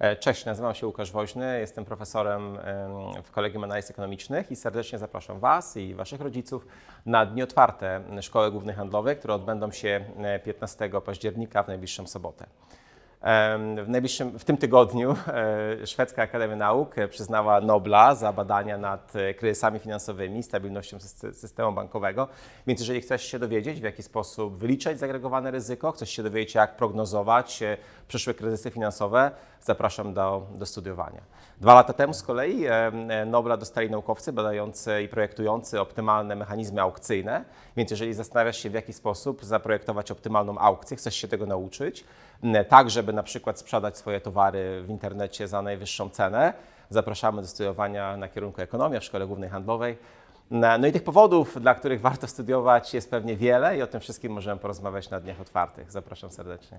E, Cześć, nazywam się Łukasz Woźny, jestem profesorem em, w Kolegium Analiz Ekonomicznych i serdecznie zapraszam Was i Waszych rodziców na dni otwarte Szkoły Głównej Handlowej, które odbędą się e, 15 października w najbliższą sobotę. W, najbliższym, w tym tygodniu e, Szwedzka Akademia Nauk przyznała Nobla za badania nad e, kryzysami finansowymi stabilnością syst- systemu bankowego. Więc jeżeli chcesz się dowiedzieć, w jaki sposób wyliczać zagregowane ryzyko, chcesz się dowiedzieć, jak prognozować e, przyszłe kryzysy finansowe, zapraszam do, do studiowania. Dwa lata temu z kolei Nobla dostali naukowcy badający i projektujący optymalne mechanizmy aukcyjne. Więc jeżeli zastanawiasz się, w jaki sposób zaprojektować optymalną aukcję, chcesz się tego nauczyć, tak żeby na przykład sprzedać swoje towary w internecie za najwyższą cenę, zapraszamy do studiowania na kierunku ekonomia w Szkole Głównej Handlowej. No no i tych powodów, dla których warto studiować jest pewnie wiele i o tym wszystkim możemy porozmawiać na dniach otwartych. Zapraszam serdecznie.